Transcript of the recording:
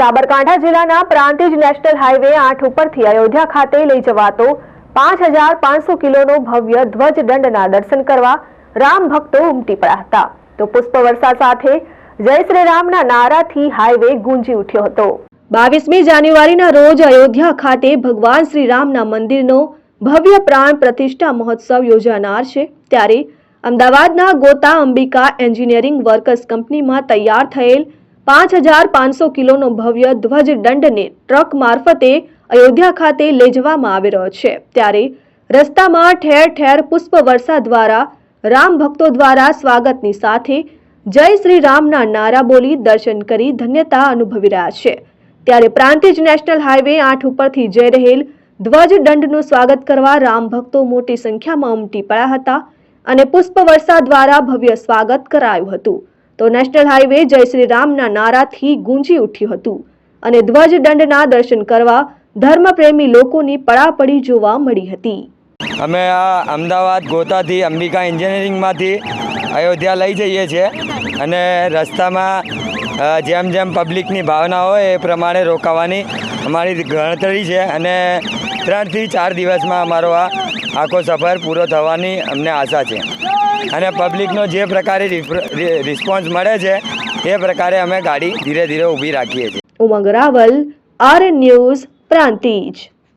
સાબરકાંઠા જિલ્લાના Prantij national highway આઠ ઉપરથી અયોધ્યા ખાતે લઈ જવાતો પાંચ હજાર પાંચસો કિલોનો ભવ્ય ધ્વજદંડના દર્શન કરવા રામ ભક્તો ઉમટી પડ્યા હતા. તો પુષ્પ વર્ષા સાથે જય શ્રી રામના નારાથી હાઈવે ગુંજી ઉઠ્યો હતો. બાવીસમી જાન્યુઆરીના રોજ અયોધ્યા ખાતે ભગવાન શ્રી રામના મંદિરનો ભવ્ય પ્રાણ પ્રતિષ્ઠા મહોત્સવ યોજાનાર છે. ત્યારે અમદાવાદના ગોતા અંબિકા એન્જિનિયરિંગ વર્કર્સ કંપનીમાં તૈયાર થયેલ પાંચ હજાર પાંચસો કિલોનો ભવ્ય ધ્વજદંડને ટ્રક મારફતે અયોધ્યા ખાતે લઈ જવામાં આવી રહ્યો છે. ત્યારે રસ્તામાં ઠેર ઠેર પુષ્પવર્ષા દ્વારા, રામ ભક્તો દ્વારા સ્વાગતની સાથે જય શ્રી રામના નારા બોલી દર્શન કરી ધન્યતા અનુભવી રહ્યા છે. ત્યારે પ્રાંતિજ નેશનલ હાઈવે આઠ ઉપરથી જઈ રહેલ ધ્વજદંડનું સ્વાગત કરવા રામ ભક્તો મોટી સંખ્યામાં ઉમટી પડ્યા હતા અને પુષ્પવર્ષા દ્વારા ભવ્ય સ્વાગત કરાયું હતું. તો નેશનલ હાઈવે જય શ્રી રામના નારાથી ગુંજી ઉઠ્યું હતું અને ધ્વજદંડના દર્શન કરવા ધર્મપ્રેમી લોકોની પડાપડી જોવા મળી હતી. અમે આ અમદાવાદ, ગોતાથી, અંબિકા એન્જિનિયરિંગમાંથી અયોધ્યા લઈ જઈએ છીએ અને રસ્તામાં જેમ જેમ પબ્લિકની ભાવના હોય એ પ્રમાણે રોકાવાની અમારી ગણતરી છે અને ત્રણથી ચાર દિવસમાં અમારો આ આખો સફર પૂરો થવાની અમને આશા છે. અને પબ્લિકનો જે પ્રકારે રિસ્પોન્સ મળે છે, એ પ્રકારે અમે ગાડી ધીરે ધીરે ઊભી રાખીએ છીએ. Umang Raval R news Prantij.